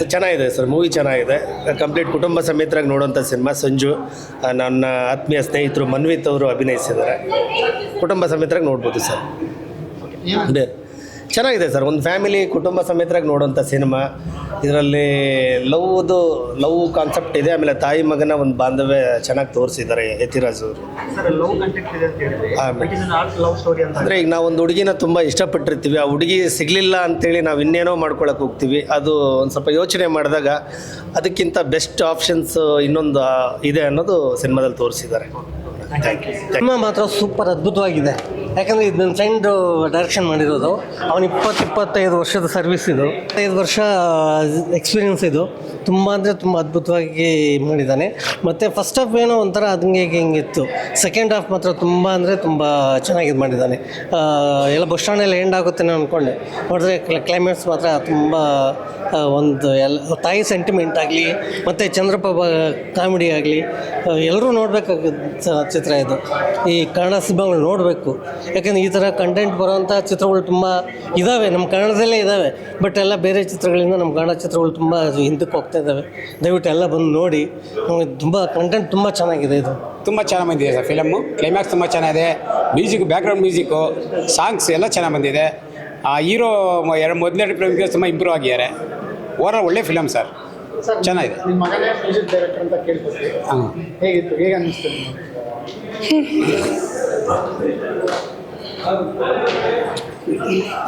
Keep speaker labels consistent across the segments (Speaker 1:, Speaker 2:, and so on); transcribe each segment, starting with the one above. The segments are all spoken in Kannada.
Speaker 1: ಸೊ ಚೆನ್ನಾಗಿದೆ ಸರ್ ಮೂವಿ ಚೆನ್ನಾಗಿದೆ. ಕಂಪ್ಲೀಟ್ ಕುಟುಂಬ ಸಮೇತರಾಗಿ ನೋಡೋಂಥ ಸಿನಿಮಾ ಸಂಜು ನನ್ನ ಆತ್ಮೀಯ ಸ್ನೇಹಿತರು ಮನ್ವಿತ್ ಅವರು ಅಭಿನಯಿಸಿದ್ದಾರೆ. ಕುಟುಂಬ ಸಮೇತರಾಗಿ ನೋಡ್ಬೋದು ಸರ್. ಅದೇ. ಚೆನ್ನಾಗಿದೆ ಸರ್. ಒಂದು ಫ್ಯಾಮಿಲಿ ಕುಟುಂಬ ಸಮೇತರಾಗಿ ನೋಡುವಂಥ ಸಿನಿಮಾ ಇದರಲ್ಲಿ ಲವ್ದು ಲವ್ ಕಾನ್ಸೆಪ್ಟ್ ಇದೆ. ಆಮೇಲೆ ತಾಯಿ ಮಗನ ಒಂದು ಬಾಂಧವ್ಯ ಚೆನ್ನಾಗಿ ತೋರಿಸಿದ್ದಾರೆ ಯತಿರಾಜ್ ಅವರು.
Speaker 2: ಸರ್ ಲವ್ ಕಂಟೆಂಟ್ ಇದೆ ಅಂತ ಹೇಳಿದ್ರಿ.
Speaker 1: ಆ,
Speaker 2: It ಲವ್ ಸ್ಟೋರಿ ಅಂತ
Speaker 1: ಅಂದರೆ ಈಗ ನಾವು ಒಂದು ಹುಡುಗಿನ ತುಂಬ ಇಷ್ಟಪಟ್ಟಿರ್ತೀವಿ. ಆ ಹುಡುಗಿ ಸಿಗಲಿಲ್ಲ ಅಂತೇಳಿ ನಾವು ಇನ್ನೇನೋ ಮಾಡ್ಕೊಳಕ್ಕೆ ಹೋಗ್ತೀವಿ. ಅದು ಒಂದು ಸ್ವಲ್ಪ ಯೋಚನೆ ಮಾಡಿದಾಗ ಅದಕ್ಕಿಂತ ಬೆಸ್ಟ್ ಆಪ್ಷನ್ಸ್ ಇನ್ನೊಂದು ಇದೆ ಅನ್ನೋದು ಸಿನಿಮಾದಲ್ಲಿ ತೋರಿಸಿದ್ದಾರೆ. ಥ್ಯಾಂಕ್ ಯು
Speaker 3: ಸಿನಿಮಾ ಮಾತ್ರ ಸೂಪರ್ ಅದ್ಭುತವಾಗಿದೆ. ಯಾಕಂದರೆ ಇದು ನನ್ನ ಫ್ರೆಂಡ್ ಡೈರೆಕ್ಷನ್ ಮಾಡಿರೋದು. ಅವನು ಇಪ್ಪತ್ತು ಇಪ್ಪತ್ತೈದು ವರ್ಷದ ಸರ್ವಿಸ್ ಇದು. ಐದು ವರ್ಷ ಎಕ್ಸ್ಪೀರಿಯನ್ಸ್ ಇದು. ತುಂಬ ಅಂದರೆ ತುಂಬ ಅದ್ಭುತವಾಗಿ ಮಾಡಿದ್ದಾನೆ. ಮತ್ತು ಫಸ್ಟ್ ಹಾಫ್ ಏನೋ ಒಂಥರ ಅದಂಗೆ ಹಿಂಗಿತ್ತು ಸೆಕೆಂಡ್ ಹಾಫ್ ಮಾತ್ರ ತುಂಬ ಅಂದರೆ ತುಂಬ ಚೆನ್ನಾಗಿ ಇದು ಮಾಡಿದ್ದಾನೆ. ಎಲ್ಲ ಬಸ್ ಸ್ಟ್ಯಾಂಡಲ್ಲಿ ಎಂಡ್ ಆಗುತ್ತೇನೋ ಅಂದ್ಕೊಂಡೆ ನೋಡಿದ್ರೆ ಕ್ಲೈಮ್ಯಾಕ್ಸ್ ಮಾತ್ರ ತುಂಬ ಒಂದು ಎಲ್ಲ, ತಾಯಿ ಸೆಂಟಿಮೆಂಟ್ ಆಗಲಿ, ಮತ್ತು ಚಂದ್ರಪ್ಪ ಕಾಮಿಡಿ ಆಗಲಿ ಎಲ್ಲರೂ ನೋಡಬೇಕಾಗ ಚಿತ್ರ ಇದು. ಈ ಕನ್ನಡ ಸಿನಿಮಾಗಳು ನೋಡಬೇಕು. ಯಾಕಂದರೆ ಈ ಥರ ಕಂಟೆಂಟ್ ಬರೋವಂಥ ಚಿತ್ರಗಳು ತುಂಬ ಇದ್ದಾವೆ ನಮ್ಮ ಕನ್ನಡದಲ್ಲೇ ಇದ್ದಾವೆ ಬಟ್ ಎಲ್ಲ ಬೇರೆ ಚಿತ್ರಗಳಿಂದ ನಮ್ಮ ಕನ್ನಡ ಚಿತ್ರಗಳು ತುಂಬ ಹಿಂದಕ್ಕೆ ಹೋಗ್ತಾ ಇದ್ದಾವೆ ದಯವಿಟ್ಟು ಎಲ್ಲ ಬಂದು ನೋಡಿ. ನಮಗೆ ತುಂಬ ಕಂಟೆಂಟ್ ತುಂಬ ಚೆನ್ನಾಗಿದೆ ಇದು.
Speaker 4: ತುಂಬ ಚೆನ್ನಾಗಿ ಬಂದಿದೆ ಸರ್ ಫಿಲಮ್ಮು ಕ್ಲೈಮ್ಯಾಕ್ಸ್ ತುಂಬ ಚೆನ್ನಾಗಿದೆ. ಮ್ಯೂಸಿಕ್ ಬ್ಯಾಕ್ಗ್ರೌಂಡ್ ಮ್ಯೂಸಿಕ್ಕು ಸಾಂಗ್ಸ್ ಎಲ್ಲ ಚೆನ್ನಾಗಿ ಬಂದಿದೆ. ಆ ಹೀರೋ ಎರಡು ಮೊದಲನೇ ಫಿಲಮ್ಗೆ ತುಂಬ ಇಂಪ್ರೂವ್ ಆಗಿದ್ದಾರೆ. ಓವರಾಲ್ ಒಳ್ಳೆ ಫಿಲಮ್ ಸರ್. ಚೆನ್ನಾಗಿದೆ.
Speaker 5: ನಿಮ್ಮ ಮಗನೇ ಮ್ಯೂಸಿಕ್ ಡೈರೆಕ್ಟರ್ ಅಂತ ಕೇಳ್ಕೊತೀವಿ
Speaker 4: ಹಾಂ.
Speaker 5: ಹೇಗಿತ್ತು ಹೇಗೆ ಅನ್ನಿಸ್ತು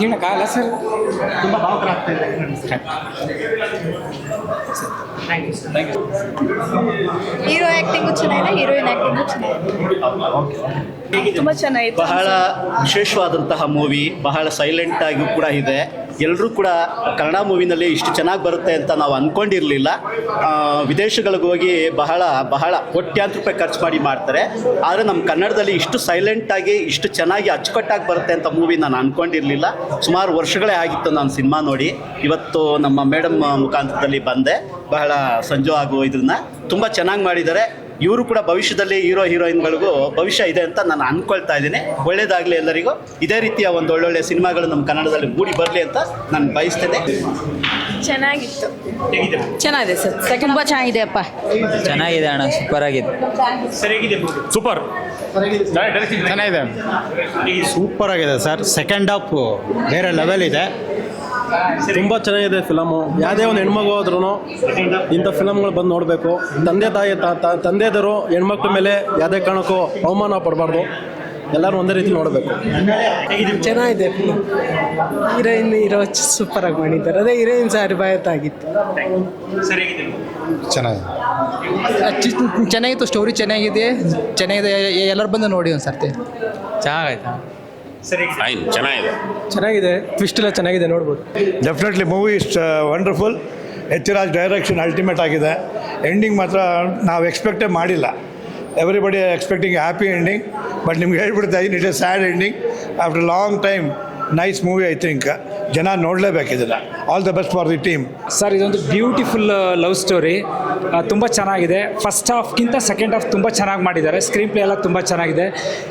Speaker 4: ಹೇಳಕ್ಕಾಗಲ್ಲ ಸರ್.
Speaker 2: ತುಂಬ ಭಾವುಕರಾಗ್ತಾ ಇದೆ. ಥ್ಯಾಂಕ್ ಯು
Speaker 6: ಹೀರೋ ಆ್ಯಕ್ಟಿಂಗು ಚೆನ್ನಾಗಿದೆ ಹೀರೋಯಿನ್ ಆ್ಯಕ್ಟಿಂಗು ಚೆನ್ನಾಗಿದೆ. ತುಂಬ ಚೆನ್ನಾಗಿತ್ತು.
Speaker 7: ಬಹಳ ವಿಶೇಷವಾದಂತಹ ಮೂವಿ ಬಹಳ ಸೈಲೆಂಟ್ ಆಗಿ ಕೂಡ ಇದೆ. ಎಲ್ಲರೂ ಕೂಡ ಕನ್ನಡ ಮೂವಿನಲ್ಲಿ ಇಷ್ಟು ಚೆನ್ನಾಗಿ ಬರುತ್ತೆ ಅಂತ ನಾವು ಅಂದ್ಕೊಂಡಿರಲಿಲ್ಲ ವಿದೇಶಗಳಿಗೆ ಹೋಗಿ ಬಹಳ ಬಹಳ ಕೋಟ್ಯಾಂತರ ರೂಪಾಯಿ ಖರ್ಚು ಮಾಡಿ ಮಾಡ್ತಾರೆ. ಆದರೆ ನಮ್ಮ ಕನ್ನಡದಲ್ಲಿ ಇಷ್ಟು ಸೈಲೆಂಟಾಗಿ ಇಷ್ಟು ಚೆನ್ನಾಗಿ ಅಚ್ಚುಕಟ್ಟಾಗಿ ಬರುತ್ತೆ ಅಂತ ಮೂವಿ ನಾನು ಅಂದ್ಕೊಂಡಿರಲಿಲ್ಲ ಸುಮಾರು ವರ್ಷಗಳೇ ಆಗಿತ್ತು ನಾನು ಸಿನಿಮಾ ನೋಡಿ. ಇವತ್ತು ನಮ್ಮ ಮೇಡಮ್ ಮುಖಾಂತರದಲ್ಲಿ ಬಂದೆ. ಬಹಳ ಸಂಜು ಆಗೋ ಇದನ್ನ ತುಂಬ ಚೆನ್ನಾಗಿ ಮಾಡಿದ್ದಾರೆ. ಇವರು ಕೂಡ ಭವಿಷ್ಯದಲ್ಲಿ ಹೀರೋ ಹೀರೋಯಿನ್ಗಳಿಗೂ ಭವಿಷ್ಯ ಇದೆ ಅಂತ ನಾನು ಅನ್ಕೊಳ್ತಾ ಇದ್ದೀನಿ. ಒಳ್ಳೇದಾಗಲಿ ಎಲ್ಲರಿಗೂ. ಇದೇ ರೀತಿಯ ಒಂದು ಒಳ್ಳೊಳ್ಳೆ ಸಿನಿಮಾಗಳು ನಮ್ಮ ಕನ್ನಡದಲ್ಲಿ ಮೂಡಿ ಬರಲಿ ಅಂತ ನಾನು ಬಯಸ್ತೇನೆ.
Speaker 6: ಚೆನ್ನಾಗಿತ್ತು. ಚೆನ್ನಾಗಿದೆ ಸರ್. ತುಂಬ ಚೆನ್ನಾಗಿದೆ ಅಪ್ಪ.
Speaker 8: ಚೆನ್ನಾಗಿದೆ ಅಣ್ಣ. ಸೂಪರ್ ಆಗಿದೆ?
Speaker 9: ಸೂಪರ್ ಚೆನ್ನಾಗಿದೆ. ಸೂಪರ್ ಆಗಿದೆ ಸರ್. ಸೆಕೆಂಡ್ ಹಾಫ್ ಬೇರೆ ಲೆವೆಲ್ ಇದೆ. ತುಂಬ ಚೆನ್ನಾಗಿದೆ ಫಿಲಮು ಯಾವುದೇ ಒಂದು ಹೆಣ್ಮಗು ಹೋದ್ರೂ ಇಂಥ ಫಿಲಮ್ಗಳು ಬಂದು ನೋಡಬೇಕು. ತಂದೆ ತಾಯಿ ತ- ತ- ತಂದೆದರು ಹೆಣ್ಮಕ್ಳ ಮೇಲೆ ಯಾವುದೇ ಕಾರಣಕ್ಕೂ ಅವಮಾನ ಪಡಬಾರ್ದು. ಎಲ್ಲರೂ ಒಂದೇ ರೀತಿ ನೋಡಬೇಕು.
Speaker 10: ಚೆನ್ನಾಗಿದೆ ಹೀರೋಯಿನ್ ಇರೋ ಸೂಪರ್ ಆಗಿ ಮಾಡಿದ್ದಾರೆ. ಅದೇ ಹೀರೋಯಿನ್
Speaker 2: ಸಾರಿ ಬಾಯತ್ತಾಗಿತ್ತು
Speaker 5: ಚೆನ್ನಾಗಿದೆ.
Speaker 8: ಚೆನ್ನಾಗಿತ್ತು ಸ್ಟೋರಿ ಚೆನ್ನಾಗಿದೆ. ಚೆನ್ನಾಗಿದೆ. ಎಲ್ಲರೂ ಬಂದು ನೋಡಿ ಒಂದು ಸರ್ತಿ ಚೆನ್ನಾಗೈತೆ
Speaker 2: ಸರ್.
Speaker 9: ಫೈನ್ ಚೆನ್ನಾಗಿದೆ.
Speaker 10: ಚೆನ್ನಾಗಿದೆ. ಟ್ವಿಸ್ಟ್ ಎಲ್ಲ ಚೆನ್ನಾಗಿದೆ ನೋಡ್ಬೋದು.
Speaker 5: Definitely movie is wonderful Ethiraj direction ultimate ಆಗಿದೆ. ಎಂಡಿಂಗ್ ಮಾತ್ರ ನಾವು ಎಕ್ಸ್ಪೆಕ್ಟೇ ಮಾಡಿಲ್ಲ. Everybody expecting happy ending but ನಿಮ್ಗೆ ಹೇಳ್ಬಿಡ್ತಾ ಇದ್ದೀನಿ it is sad ending after long time nice movie I think ಜನ ನೋಡಲೇಬೇಕಿದಿಲ್ಲ all the best for the team
Speaker 11: sir ಇದೊಂದು ಬ್ಯೂಟಿಫುಲ್ ಲವ್ ಸ್ಟೋರಿ ತುಂಬ ಚೆನ್ನಾಗಿದೆ. ಫಸ್ಟ್ ಹಾಫ್ಗಿಂತ ಸೆಕೆಂಡ್ ಹಾಫ್ ತುಂಬ ಚೆನ್ನಾಗಿ ಮಾಡಿದ್ದಾರೆ. ಸ್ಕ್ರೀನ್ ಪ್ಲೇ ಎಲ್ಲ ತುಂಬ ಚೆನ್ನಾಗಿದೆ.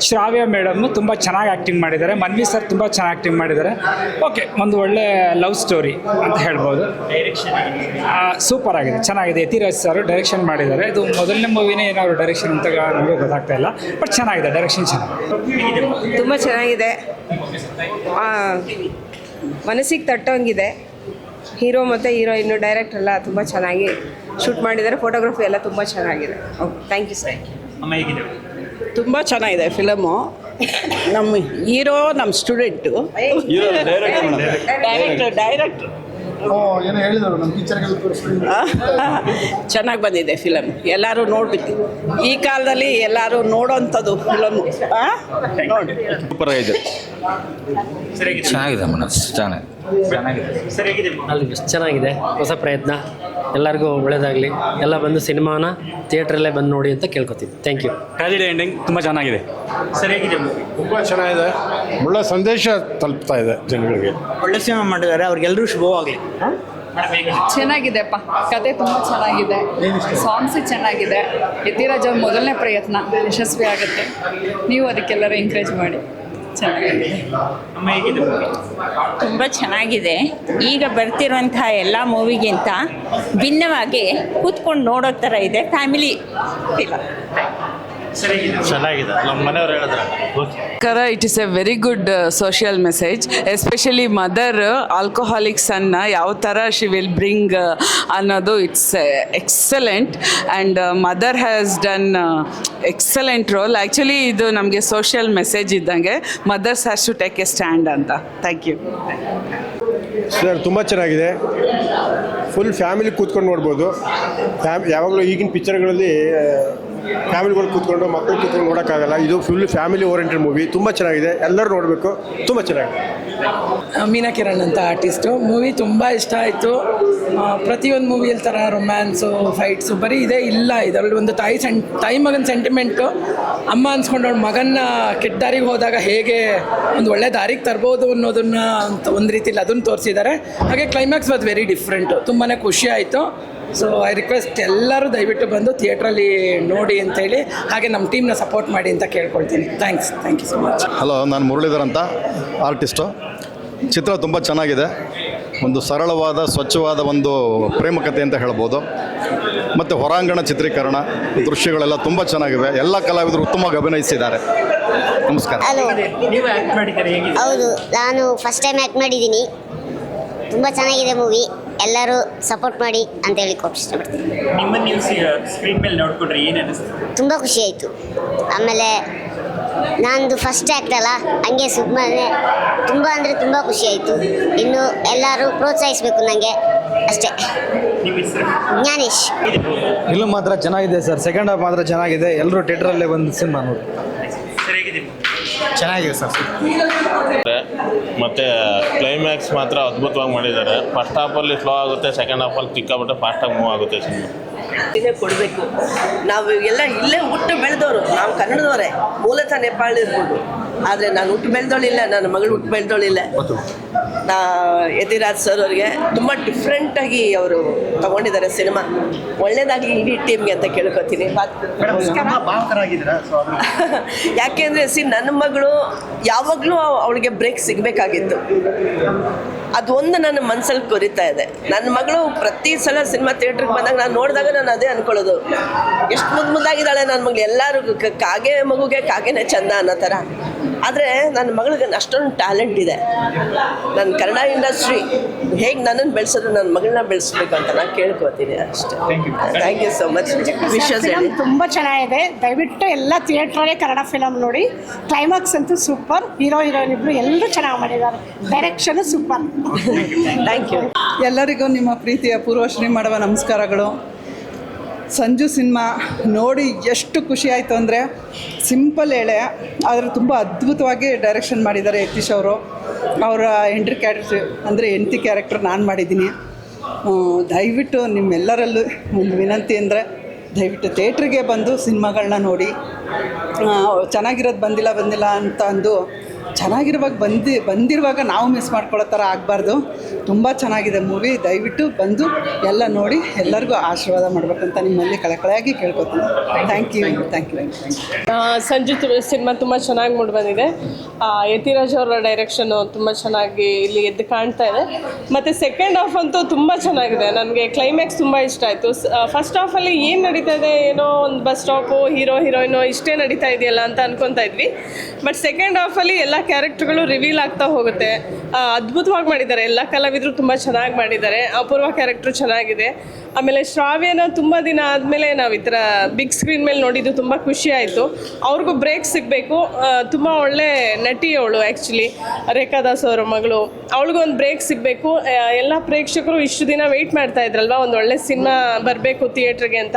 Speaker 11: ಶ್ರಾವ್ಯ ಮೇಡಮ್ ತುಂಬ ಚೆನ್ನಾಗಿ ಆ್ಯಕ್ಟಿಂಗ್ ಮಾಡಿದ್ದಾರೆ. ಮನ್ವಿ ಸರ್ ತುಂಬ ಚೆನ್ನಾಗಿ ಆ್ಯಕ್ಟಿಂಗ್ ಮಾಡಿದ್ದಾರೆ. ಓಕೆ ಒಂದು ಒಳ್ಳೆ ಲವ್ ಸ್ಟೋರಿ ಅಂತ ಹೇಳ್ಬೋದು. ಸೂಪರ್ ಆಗಿದೆ. ಚೆನ್ನಾಗಿದೆ. ಯತಿರಾಜ್ ಸರ್ ಡೈರೆಕ್ಷನ್ ಮಾಡಿದ್ದಾರೆ. ಇದು ಮೊದಲನೇ ಮೂವಿನೇ ಏನಾದ್ರು ಡೈರೆಕ್ಷನ್ ಅಂತ ನಮಗೆ ಗೊತ್ತಾಗ್ತಾ ಇಲ್ಲ. ಬಟ್ ಚೆನ್ನಾಗಿದೆ ಡೈರೆಕ್ಷನ್ ಚೆನ್ನಾಗಿದೆ.
Speaker 6: ತುಂಬ ಚೆನ್ನಾಗಿದೆ. ಆ, ಮನಸ್ಸಿಗೆ ತಟ್ಟೋಂಗಿದೆ. ಹೀರೋ ಮತ್ತು ಹೀರೋಯಿನ್ನು ಡೈರೆಕ್ಟ್ ಎಲ್ಲ ತುಂಬ ಚೆನ್ನಾಗಿ ಶೂಟ್ ಮಾಡಿದ್ದಾರೆ. ಫೋಟೋಗ್ರಫಿ ಎಲ್ಲ ತುಂಬ ಚೆನ್ನಾಗಿದೆ. Okay thank you sir.
Speaker 10: ತುಂಬ ಚೆನ್ನಾಗಿದೆ ಫಿಲಮು. ನಮ್ಮ ಹೀರೋ ನಮ್ಮ ಸ್ಟೂಡೆಂಟು. Director director.
Speaker 5: ಏನೋ ಹೇಳಿದರು ನಮ್ಮ ಟೀಚರ್ಗೆಲ್ಲ ತೋರಿಸ್ಬಿಟ್ಟು
Speaker 10: ಚೆನ್ನಾಗಿ ಬಂದಿದೆ ಫಿಲಮ್ ಎಲ್ಲರೂ ನೋಡಿ ಈ ಕಾಲದಲ್ಲಿ ಎಲ್ಲರೂ ನೋಡೋಂಥದ್ದು ಫಿಲಮ್ ನೋಡಿ.
Speaker 9: ಸೂಪರ್ ಆಗಿದೆ.
Speaker 8: ಚೆನ್ನಾಗಿದೆ ಮನಸ್ ಚೆನ್ನಾಗಿದೆ.
Speaker 3: ಅಲ್ಲಿ ಚೆನ್ನಾಗಿದೆ ಹೊಸ ಪ್ರಯತ್ನ ಎಲ್ಲರಿಗೂ ಒಳ್ಳೇದಾಗಲಿ. ಎಲ್ಲ ಬಂದು ಸಿನಿಮಾನ ಥಿಯೇಟ್ರಲ್ಲೇ ಬಂದು ನೋಡಿ ಅಂತ ಕೇಳ್ಕೊತೀನಿ. ಥ್ಯಾಂಕ್ ಯು
Speaker 9: ಟ್ರಾಜಿಡಿ ಎಂಡಿಂಗ್ ತುಂಬ ಚೆನ್ನಾಗಿದೆ.
Speaker 2: ಸರಿಯಾಗಿದೆ.
Speaker 5: ತುಂಬ ಚೆನ್ನಾಗಿದೆ. ಒಳ್ಳೆ ಸಂದೇಶ ತಲುಪ್ತಾ ಇದೆ ಜನಗಳಿಗೆ.
Speaker 8: ಒಳ್ಳೆ ಸಿನಿಮಾ ಮಾಡಿದ್ದಾರೆ ಅವ್ರಿಗೆಲ್ಲರೂ ಶುಭವಾಗಲಿ.
Speaker 6: ಚೆನ್ನಾಗಿದೆಪ್ಪ. ಕತೆ ತುಂಬ ಚೆನ್ನಾಗಿದೆ. ಸಾಂಗ್ಸ್ ಚೆನ್ನಾಗಿದೆ. ಯತಿರಾಜ್ ಅವ್ರ ಮೊದಲನೇ ಪ್ರಯತ್ನ ಯಶಸ್ವಿ ಆಗುತ್ತೆ. ನೀವು ಅದಕ್ಕೆಲ್ಲರೂ ಎಂಕರೇಜ್ ಮಾಡಿ.
Speaker 2: ಮೂವಿ
Speaker 10: ತುಂಬ ಚೆನ್ನಾಗಿದೆ. ಈಗ ಬರ್ತಿರುವಂತಹ ಎಲ್ಲ ಮೂವಿಗಿಂತ ಭಿನ್ನವಾಗಿ ಕೂತ್ಕೊಂಡು ನೋಡೋ ಥರ ಇದೆ. ಫ್ಯಾಮಿಲಿ
Speaker 2: ಹೇಗಿದೆ
Speaker 9: ಚೆನ್ನಾಗಿದೆ. ನಮ್ಮ ಮನೆಯವ್ರು ಹೇಳಿದ್ರೆ.
Speaker 12: ಕರ it is a very good social message especially mother alcoholic ಸನ್ನ ಯಾವ ಥರ ಶಿ ವಿಲ್ ಬ್ರಿಂಗ್ ಅನ್ನೋದು it's excellent and mother has done excellent role actually ಇದು ನಮಗೆ ಸೋಷಿಯಲ್ ಮೆಸೇಜ್ ಇದ್ದಂಗೆ. Mothers has to take a stand ಅಂತ. ಥ್ಯಾಂಕ್ ಯು
Speaker 9: ಸರ್ ತುಂಬ ಚೆನ್ನಾಗಿದೆ. ಫುಲ್ ಫ್ಯಾಮಿಲಿ ಕೂತ್ಕೊಂಡು ನೋಡ್ಬೋದು. ಫ್ಯಾಮ್ ಯಾವಾಗಲೂ ಈಗಿನ ಪಿಕ್ಚರ್ಗಳಲ್ಲಿ ಫ್ಯಾಮಿಲಿಗಳು ಕೂತ್ಕೊಂಡು, ಮಕ್ಕಳು ಕೂತ್ಕೊಂಡು ನೋಡೋಕ್ಕಾಗಲ್ಲ. ಇದು ಫುಲ್ ಫ್ಯಾಮಿಲಿ ಓರಿಯೆಂಟೆಡ್ ಮೂವಿ ತುಂಬ ಚೆನ್ನಾಗಿದೆ. ಎಲ್ಲರೂ ನೋಡಬೇಕು. ತುಂಬ ಚೆನ್ನಾಗಿದೆ.
Speaker 8: ಮೀನಾ ಕಿರಣ್ ಅಂತ ಆರ್ಟಿಸ್ಟು ಮೂವಿ ತುಂಬ ಇಷ್ಟ ಆಯಿತು. ಪ್ರತಿಯೊಂದು ಮೂವಿಯಲ್ಲಿ ಥರ ರೊಮ್ಯಾನ್ಸು ಫೈಟ್ಸು ಬರೀ ಇದೇ ಇಲ್ಲ. ಇದರಲ್ಲಿ ಒಂದು ತಾಯಿ ಸೆಂ ತಾಯಿ ಮಗನ ಸೆಂಟಿಮೆಂಟು ಅಮ್ಮ ಅನ್ಸ್ಕೊಂಡು ಅವ್ಳ ಮಗನ್ನ ಕೆಟ್ಟ ದಾರಿಗೆ ಹೋದಾಗ ಹೇಗೆ ಒಂದು ಒಳ್ಳೆ ದಾರಿಗೆ ತರ್ಬೋದು ಅನ್ನೋದನ್ನ ಒಂದು ರೀತಿಯಲ್ಲಿ ಅದನ್ನು ತೋರಿಸಿದ್ದಾರೆ ಹಾಗೆ ಕ್ಲೈಮ್ಯಾಕ್ಸ್ ವಾಸ್ ವೆರಿ ಡಿಫ್ರೆಂಟು ತುಂಬಾ ಖುಷಿ ಆಯಿತು. ಸೊ ಐ ರಿಕ್ವೆಸ್ಟ್ ಎಲ್ಲರೂ ದಯವಿಟ್ಟು ಬಂದು ಥಿಯೇಟ್ರಲ್ಲಿ ನೋಡಿ ಅಂತೇಳಿ ಹಾಗೆ ನಮ್ಮ ಟೀಮ್ನ ಸಪೋರ್ಟ್ ಮಾಡಿ ಅಂತ ಕೇಳ್ಕೊಳ್ತೀನಿ. Thanks thank you so much
Speaker 13: hello ನಾನು ಮುರಳೀಧರ್ ಅಂತ ಆರ್ಟಿಸ್ಟು ಚಿತ್ರ ತುಂಬ ಚೆನ್ನಾಗಿದೆ. ಒಂದು ಸರಳವಾದ ಸ್ವಚ್ಛವಾದ ಒಂದು ಪ್ರೇಮಕತೆ ಅಂತ ಹೇಳ್ಬೋದು. ಮತ್ತು ಹೊರಾಂಗಣ ಚಿತ್ರೀಕರಣ ದೃಶ್ಯಗಳೆಲ್ಲ ತುಂಬ ಚೆನ್ನಾಗಿವೆ. ಎಲ್ಲ ಕಲಾವಿದರು ಉತ್ತಮವಾಗಿ ಅಭಿನಯಿಸಿದ್ದಾರೆ. ನಮಸ್ಕಾರ.
Speaker 7: ಹಲೋ ಹೌದು ನಾನು ಫಸ್ಟ್ ಟೈಮ್ ಆ್ಯಕ್ಟ್ ಮಾಡಿದ್ದೀನಿ. ತುಂಬ ಚೆನ್ನಾಗಿದೆ ಮೂವಿ ಎಲ್ಲರೂ ಸಪೋರ್ಟ್ ಮಾಡಿ ಅಂತ ಹೇಳಿ ಇಷ್ಟಪಡ್ತೀನಿ
Speaker 2: ನಿಮ್ಮನ್ನು ನೀವು ಸ್ಕ್ರೀನ್ ಮೇಲೆ ನೋಡ್ಕೊಂಡ್ರೆ ಏನು ಅನಿಸ್ತು?
Speaker 7: ತುಂಬ ಖುಷಿ ಆಯಿತು. ಆಮೇಲೆ ನಂದು ಫಸ್ಟ್ ಆ್ಯಕ್ಟ್ ಅಲ್ಲ ಹಂಗೆ ಸುಮ್ಮನೆ ತುಂಬ ಅಂದರೆ ತುಂಬ ಖುಷಿ ಆಯಿತು. ಇನ್ನು ಎಲ್ಲರೂ ಪ್ರೋತ್ಸಾಹಿಸಬೇಕು ನನಗೆ ಅಷ್ಟೇ.
Speaker 2: ನಿಮ್ಮ ಹೆಸರು?
Speaker 7: ಜ್ಞಾನೇಶ್.
Speaker 8: ಇಲ್ಲೂ ಮಾತ್ರ ಚೆನ್ನಾಗಿದೆ ಸರ್ ಸೆಕೆಂಡ್ ಹಾಫ್ ಮಾತ್ರ ಚೆನ್ನಾಗಿದೆ. ಎಲ್ಲರೂ ಥಿಯೇಟ್ರಲ್ಲೇ ಬಂದು ಸಿನಿಮಾ ನೋಡಿ
Speaker 9: ಚೆನ್ನಾಗಿದೆ ಸರ್.
Speaker 14: ಮತ್ತು ಕ್ಲೈಮ್ಯಾಕ್ಸ್ ಮಾತ್ರ ಅದ್ಭುತವಾಗಿ ಮಾಡಿದ್ದಾರೆ. ಫಸ್ಟ್ ಹಾಫಲ್ಲಿ ಸ್ಲೋ ಆಗುತ್ತೆ ಸೆಕೆಂಡ್ ಹಾಫಲ್ಲಿ ಸಿಕ್ಕಾಬಿಟ್ಟೆ ಫಾಸ್ಟಾಗಿ ಮೂವ್ ಆಗುತ್ತೆ ಸಿನಿಮಾ.
Speaker 10: ಕೊಡಬೇಕು. ನಾವು ಎಲ್ಲ ಇಲ್ಲೇ ಹುಟ್ಟು ಬೆಳೆದವರು. ನಾವು ಕನ್ನಡದವರೇ. ಮೂಲತಃ ನೇಪಾಳ ಇರ್ಬೋದು. ಆದರೆ ನಾನು ಹುಟ್ಟು ಬೆಳೆದವಳಿಲ್ಲ ನನ್ನ ಮಗಳು ಹುಟ್ಟು ಬೆಳೆದವಳಿಲ್ಲ. ನಾ ಯತಿರಾಜ್ ಸರ್ ಅವರಿಗೆ ತುಂಬ ಡಿಫ್ರೆಂಟಾಗಿ ಅವರು ತಗೊಂಡಿದ್ದಾರೆ ಸಿನಿಮಾ ಒಳ್ಳೇದಾಗಲಿ ಇಡೀ ಟೀಮ್ಗೆ ಅಂತ ಕೇಳ್ಕೊತೀನಿ. ಯಾಕೆಂದ್ರೆ ಸೊ ನನ್ನ ಮಗಳು ಯಾವಾಗಲೂ ಅವಳಿಗೆ ಬ್ರೇಕ್ ಸಿಗಬೇಕಾಗಿತ್ತು. ಅದೊಂದು ನನ್ನ ಮನಸ್ಸಲ್ಲಿ ಕೊರಿತಾ ಇದೆ. ನನ್ನ ಮಗಳು ಪ್ರತಿ ಸಲ ಸಿನಿಮಾ ಥಿಯೇಟ್ರಿಗೆ ಬಂದಾಗ ನಾನು ನೋಡಿದಾಗ ನಾನು ಅದೇ ಅನ್ಕೊಳ್ಳೋದು. ಎಷ್ಟು ಮುದ್ದು ಮುದ್ದಾಗಿದ್ದಾಳೆ ನನ್ನ ಮಗಳು. ಎಲ್ಲರೂ ಕ- ಕಾಗೆ ಮಗುಗೆ ಕಾಗೆನೇ ಚಂದ ಅನ್ನೋ ಥರ ಆದರೆ ನನ್ನ ಮಗಳಿಗೆ ಅಷ್ಟೊಂದು ಟ್ಯಾಲೆಂಟ್ ಇದೆ. ನನ್ನ ಕನ್ನಡ ಇಂಡಸ್ಟ್ರಿ ಹೇಗೆ ನನ್ನನ್ನು ಬೆಳೆಸಿದ್ರು ನನ್ನ ಮಗಳನ್ನ ಬೆಳೆಸ್ಬೇಕು ಅಂತ ನಾನು ಕೇಳ್ಕೊತೀನಿ ಅಷ್ಟೇ. ಥ್ಯಾಂಕ್ ಯು ಸೊ ಮಚ್ ವಿಶ್ವಾಸ
Speaker 15: ತುಂಬ ಚೆನ್ನಾಗಿದೆ. ದಯವಿಟ್ಟು ಎಲ್ಲ ಥಿಯೇಟ್ರಲ್ಲೇ ಕನ್ನಡ ಫಿಲಮ್ ನೋಡಿ. ಕ್ಲೈಮ್ಯಾಕ್ಸ್ ಅಂತೂ ಸೂಪರ್ ಹೀರೋ ಹೀರೋಯಿನ್ ಇಬ್ಬರು ಎಲ್ಲರೂ ಚೆನ್ನಾಗಿ ಮಾಡಿದ್ದಾರೆ. ಡೈರೆಕ್ಷನ್ ಸೂಪರ್
Speaker 10: ಥ್ಯಾಂಕ್ ಯು
Speaker 15: ಎಲ್ಲರಿಗೂ ನಿಮ್ಮ ಪ್ರೀತಿಯ ಪೂರ್ವಶ್ರೀ ಮಾಡುವ ನಮಸ್ಕಾರಗಳು. ಸಂಜು ಸಿನಿಮಾ ನೋಡಿ ಎಷ್ಟು ಖುಷಿ ಆಯಿತು ಅಂದರೆ ಸಿಂಪಲ್ ಹೇಳೆ, ಆದರೆ ತುಂಬ ಅದ್ಭುತವಾಗಿ ಡೈರೆಕ್ಷನ್ ಮಾಡಿದ್ದಾರೆ ಯತೀಶ್ ಅವರು. ಅವರ ಎಂಟ್ರಿ ಕ್ಯಾರೆಕ್ಟರ್ ಅಂದರೆ ಎಂಟಿ ಕ್ಯಾರೆಕ್ಟರ್ ನಾನು ಮಾಡಿದ್ದೀನಿ. ದಯವಿಟ್ಟು ನಿಮ್ಮೆಲ್ಲರಲ್ಲೂ ಒಂದು ವಿನಂತಿ ಅಂದರೆ ದಯವಿಟ್ಟು ಥಿಯೇಟ್ರಿಗೆ ಬಂದು ಸಿನಿಮಾಗಳನ್ನ ನೋಡಿ. ಚೆನ್ನಾಗಿರೋದು ಬಂದಿಲ್ಲ ಬಂದಿಲ್ಲ ಅಂತ ಅಂದು ಚೆನ್ನಾಗಿರುವಾಗ ಬಂದು, ಬಂದಿರುವಾಗ ನಾವು ಮಿಸ್ ಮಾಡ್ಕೊಳ್ಳೋ ಥರ ಆಗಬಾರ್ದು. ತುಂಬ ಚೆನ್ನಾಗಿದೆ ಮೂವಿ ದಯವಿಟ್ಟು ಬಂದು ಎಲ್ಲ ನೋಡಿ, ಎಲ್ಲರಿಗೂ ಆಶೀರ್ವಾದ ಮಾಡಬೇಕಂತ ನಿಮ್ಮಲ್ಲಿ ಕಳಕಳಿಯಾಗಿ ಕೇಳ್ಕೊತೀನಿ. Thank you thank you
Speaker 12: Sanju cinema ತುಂಬ ಚೆನ್ನಾಗಿ ಮೂಡಿ ಬಂದಿದೆ. ಯತಿರಾಜ್ ಅವರ ಡೈರೆಕ್ಷನು ತುಂಬ ಚೆನ್ನಾಗಿ ಇಲ್ಲಿ ಎದ್ದು ಕಾಣ್ತಾ ಇದೆ. ಮತ್ತು ಸೆಕೆಂಡ್ ಹಾಫ್ ಅಂತೂ ತುಂಬ ಚೆನ್ನಾಗಿದೆ. ನನಗೆ ಕ್ಲೈಮ್ಯಾಕ್ಸ್ ತುಂಬ ಇಷ್ಟ ಆಯಿತು. ಫಸ್ಟ್ ಹಾಫಲ್ಲಿ ಏನು ನಡೀತಾ ಇದೆ, ಏನೋ ಒಂದು ಬಸ್ ಸ್ಟಾಪು ಹೀರೋ ಹೀರೋಯಿನೋ ಇಷ್ಟೇ ನಡೀತಾ ಇದೆಯಲ್ಲ ಅಂತ ಅನ್ಕೊತಾ ಇದ್ವಿ. ಬಟ್ ಸೆಕೆಂಡ್ ಹಾಫಲ್ಲಿ ಎಲ್ಲ ಕ್ಯಾರೆಕ್ಟರ್ಗಳು ರಿವೀಲ್ ಆಗ್ತಾ ಹೋಗುತ್ತೆ. ಅದ್ಭುತವಾಗಿ ಮಾಡಿದ್ದಾರೆ. ಎಲ್ಲ ಕಲಾವಿದರು ತುಂಬ ಚೆನ್ನಾಗಿ ಮಾಡಿದ್ದಾರೆ. ಅಪೂರ್ವ ಕ್ಯಾರೆಕ್ಟ್ರು ಚೆನ್ನಾಗಿದೆ. ಆಮೇಲೆ ಶ್ರಾವ್ಯನ ತುಂಬ ದಿನ ಆದಮೇಲೆ ನಾವು ಈ ಥರ ಬಿಗ್ ಸ್ಕ್ರೀನ್ ಮೇಲೆ ನೋಡಿದ್ದು ತುಂಬ ಖುಷಿ ಆಯಿತು. ಅವ್ರಿಗೂ ಬ್ರೇಕ್ ಸಿಗಬೇಕು. ತುಂಬ ಒಳ್ಳೆ ನಟಿ ಅವಳು ಆ್ಯಕ್ಚುಲಿ ರೇಖಾ ದಾಸ್ ಅವರ ಮಗಳು. ಅವಳಿಗೂ ಒಂದು ಬ್ರೇಕ್ ಸಿಗಬೇಕು. ಎಲ್ಲ ಪ್ರೇಕ್ಷಕರು ಇಷ್ಟು ದಿನ ವೆಯ್ಟ್ ಮಾಡ್ತಾ ಇದ್ರಲ್ವ? ಒಂದು ಒಳ್ಳೆ ಸಿನಿಮಾ ಬರಬೇಕು ಥಿಯೇಟ್ರಿಗೆ ಅಂತ.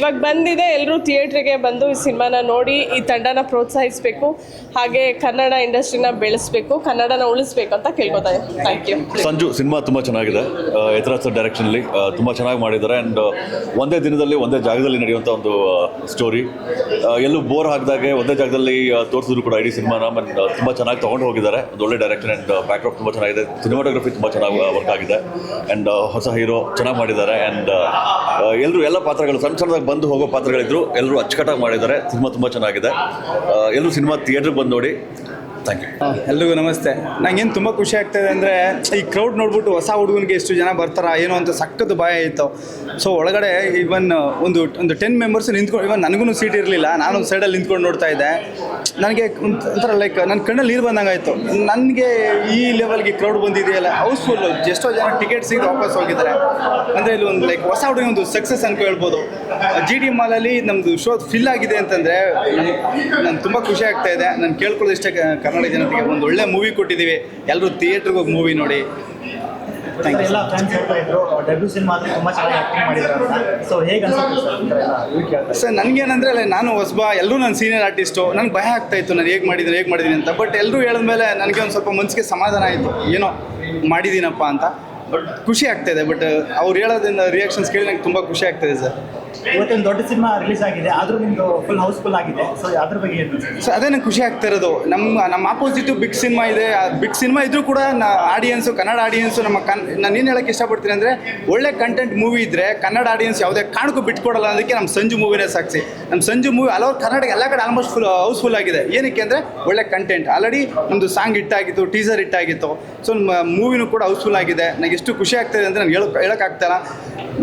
Speaker 12: ಇವಾಗ ಬಂದಿದೆ ಎಲ್ಲರೂ ಥಿಯೇಟ್ರಿಗೆ ಬಂದು ಈ ಸಿನಿಮಾನ ನೋಡಿ, ಈ ತಂಡನ ಪ್ರೋತ್ಸಾಹಿಸಬೇಕು. ಹಾಗೆ ಕನ್ನಡ ಇಂಡಸ್ಟ್ರಿನ ಬೆಳೆಸಬೇಕು, ಕನ್ನಡನ ಉಳಿಸ್ಬೇಕು ಅಂತ ಕೇಳ್ಕೊತಾ ಥ್ಯಾಂಕ್ ಯು
Speaker 13: ಸಂಜು, ಸಿನಿಮಾ ತುಂಬ ಚೆನ್ನಾಗಿದೆ. ಯಥರಾಜ್ ಸರ್ ಡೈರೆಕ್ಷನಲ್ಲಿ ತುಂಬ ಚೆನ್ನಾಗಿ ಮಾಡಿದ್ದಾರೆ. ಆ್ಯಂಡ್ ಒಂದೇ ದಿನದಲ್ಲಿ ಒಂದೇ ಜಾಗದಲ್ಲಿ ನಡೆಯುವಂಥ ಒಂದು ಸ್ಟೋರಿ ಎಲ್ಲೂ ಬೋರ್ ಹಾಕಿದಾಗೆ ಒಂದೇ ಜಾಗದಲ್ಲಿ ತೋರಿಸಿದ್ರು ಕೂಡ ಇಡೀ ಸಿನಿಮಾನ ತುಂಬ ಚೆನ್ನಾಗಿ ತೊಗೊಂಡು ಹೋಗಿದ್ದಾರೆ. ಒಂದು ಒಳ್ಳೆ ಡೈರೆಕ್ಷನ್ ಆ್ಯಂಡ್ ಬ್ಯಾಕ್ಡ್ರಾಪ್ ತುಂಬ ಚೆನ್ನಾಗಿದೆ. ಸಿನಿಮಾಟೋಗ್ರಫಿ ತುಂಬ ಚೆನ್ನಾಗಿ ವರ್ಕ್ ಆಗಿದೆ. ಆ್ಯಂಡ್ ಹೊಸ ಹೀರೋ ಚೆನ್ನಾಗಿ ಮಾಡಿದ್ದಾರೆ. ಆ್ಯಂಡ್ ಎಲ್ಲರೂ ಎಲ್ಲ ಪಾತ್ರಗಳು, ಸಣ್ಣ ಸಣ್ಣದಾಗಿ ಬಂದು ಹೋಗೋ ಪಾತ್ರಗಳಿದ್ರು ಎಲ್ಲರೂ ಅಚ್ಚುಕಟ್ಟಾಗಿ ಮಾಡಿದ್ದಾರೆ. ಸಿನಿಮಾ ತುಂಬ ಚೆನ್ನಾಗಿದೆ. ಎಲ್ಲರೂ ಸಿನಿಮಾ ಥಿಯೇಟ್ರಿಗೆ ಬಂದು ನೋಡಿ ಥ್ಯಾಂಕ್ ಯು
Speaker 15: ಎಲ್ರಿಗೂ ನಮಸ್ತೆ. ನಂಗೇನು ತುಂಬ ಖುಷಿ ಆಗ್ತಾಯಿದೆ ಅಂದರೆ, ಈ ಕ್ರೌಡ್ ನೋಡ್ಬಿಟ್ಟು ಹೊಸ ಹುಡುಗನಿಗೆ ಎಷ್ಟು ಜನ ಬರ್ತಾರ, ಏನೋ ಅಂತ ಸಖತ್ತು ಭಯ ಇತ್ತು. ಸೊ ಒಳಗಡೆ ಇವನ್ ಒಂದು ಒಂದು ಟೆನ್ ಮೆಂಬರ್ಸ್ ನಿಂತ್ಕೊಂಡು ಇವನ್ ನನಗೂ ಸೀಟ್ ಇರಲಿಲ್ಲ, ನಾನು ಸೈಡಲ್ಲಿ ನಿಂತ್ಕೊಂಡು ನೋಡ್ತಾ ಇದ್ದೆ. ನನಗೆ ಒಂಥರ ಲೈಕ್ ನನ್ನ ಕಣ್ಣಲ್ಲಿ ನೀರು ಬಂದಂಗಾಯ್ತು. ನನಗೆ ಈ ಲೆವೆಲ್ಗೆ ಕ್ರೌಡ್ ಬಂದಿದೆಯಲ್ಲ ಹೌಸ್ಫುಲ್ ಎಷ್ಟೋ ಜನ ಟಿಕೆಟ್ ಸಿಗದೆ ವಾಪಸ್ ಹೋಗಿದ್ದಾರೆ. ಅಂದರೆ ಇಲ್ಲಿ ಒಂದು ಲೈಕ್ ಹೊಸ ಹುಡುಗಿ ಒಂದು ಸಕ್ಸಸ್ ಅಂತ ಹೇಳ್ಬೋದು. ಜಿ ಡಿ ಮಾಲಲ್ಲಿ ನಮ್ಮದು ಶೋ ಫಿಲ್ ಆಗಿದೆ ಅಂತಂದರೆ, ನಾನು ತುಂಬ ಖುಷಿ ಆಗ್ತಾ ಇದೆ. ನಾನು ಕೇಳ್ಕೊಳ್ಳೋದು ಇಷ್ಟೇ ಕ- ಕನ್ನಡ ಜನತೆಗೆ ಒಂದು ಒಳ್ಳೆ ಮೂವಿ ಕೊಟ್ಟಿದ್ದೀವಿ ಎಲ್ಲರೂ ಥಿಯೇಟ್ರಿಗೆ ಹೋಗಿ ಮೂವಿ ನೋಡಿ.
Speaker 2: ಎಲ್ಲ ಫ್ಯಾನ್ಸ್ ಹೇಳ್ತಾ ಇದ್ರು. ಡೆಬ್ಯೂ ಸಿನಿಮಾ ತುಂಬಾ ಚೆನ್ನಾಗಿ ಆಕ್ಟಿಂಗ್ ಮಾಡಿದ್ದಾರೆ ಅಂತ. ಸೊ ಹೇಗೆ ಅನ್ಸುತ್ತೆ ಸರ್
Speaker 15: ನನಗೇನಂದ್ರೆ ಅಲ್ಲ ನಾನು ಹೊಸಬ ಎಲ್ಲರೂ ನನ್ನ ಸೀನಿಯರ್ ಆರ್ಟಿಸ್ಟು ನನಗೆ ಭಯ ಆಗ್ತಾ ಇತ್ತು ನಾನು ಹೇಗೆ ಮಾಡಿದ್ದೀನಿ ಹೇಗೆ ಮಾಡಿದ್ದೀನಿ ಅಂತ. ಬಟ್ ಎಲ್ಲರೂ ಹೇಳಿದ್ಮೇಲೆ ನನಗೆ ಒಂದು ಸ್ವಲ್ಪ ಮನಸ್ಸಿಗೆ ಸಮಾಧಾನ ಆಯಿತು. ಏನೋ ಮಾಡಿದ್ದೀನಪ್ಪ ಅಂತ. ಬಟ್ ಖುಷಿ ಆಗ್ತಾ ಇದೆ. ಬಟ್ ಅವ್ರು ಹೇಳೋದ್ರಿಂದ ರಿಯಾಕ್ಷನ್ಸ್ ಕೇಳಿ ನಂಗೆ ತುಂಬ ಖುಷಿ ಆಗ್ತಾಯಿದೆ ಸರ್
Speaker 2: ಇವತ್ತೊಂದು ದೊಡ್ಡ ಸಿನಿಮಾ ರಿಲೀಸ್ ಆಗಿದೆ. ಆದರೂ ನಿಮ್ದು ಫುಲ್ ಹೌಸ್ಫುಲ್ ಆಗಿದೆ. ಸೊ ಅದ್ರ ಬಗ್ಗೆ ಏನು
Speaker 15: ಸೊ ಅದೇ ನಂಗೆ ಖುಷಿ ಆಗ್ತಾ ಇರೋದು. ನಮ್ಮ ನಮ್ಮ ಆಪೋಸಿಟ್ ಬಿಗ್ ಸಿನಿಮಾ ಇದೆ. ಬಿಗ್ ಸಿನಿಮಾ ಇದ್ರೂ ಕೂಡ ನಾ ಆಡಿಯನ್ಸು ಕನ್ನಡ ಆಡಿಯನ್ಸು ನಮ್ಮ ಕನ್, ನಾನು ಏನು ಹೇಳಕ್ಕೆ ಇಷ್ಟಪಡ್ತೀನಿ ಅಂದರೆ, ಒಳ್ಳೆ ಕಂಟೆಂಟ್ ಮೂವಿ ಇದ್ದರೆ ಕನ್ನಡ ಆಡಿಯನ್ಸ್ ಯಾವುದೇ ಕಾರಣಕ್ಕೂ ಬಿಟ್ಕೊಡಲ್ಲ ಅದಕ್ಕೆ ನಮ್ಮ ಸಂಜು ಮೂವಿನೇ ಸಾಕ್ಷಿ ನಮ್ಮ ಸಂಜು ಮೂವಿ ಹಲವಾರು ಕರ್ನಾಟಕ ಎಲ್ಲ ಕಡೆ ಆಲ್ಮೋಸ್ಟ್ ಫುಲ್ ಹೌಸ್ಫುಲ್ ಆಗಿದೆ. ಏನಕ್ಕೆ ಅಂದರೆ, ಒಳ್ಳೆ ಕಂಟೆಂಟ್ ಆಲ್ರೆಡಿ ನಮ್ಮದು ಸಾಂಗ್ ಇಟ್ಟಾಗಿತ್ತು ಟೀಸರ್ ಹಿಟ್ಟಾಗಿತ್ತು ಸೊ ನಮ್ಮ ಮೂವಿನೂ ಕೂಡ ಹೌಸ್ಫುಲ್ ಆಗಿದೆ. ನನಗೆ ಎಷ್ಟು ಖುಷಿ ಆಗ್ತಿದೆ ಅಂದರೆ ಹೇಳೋ ಹೇಳೋಕ್ಕಾಗ್ತಾಯಿಲ್ಲ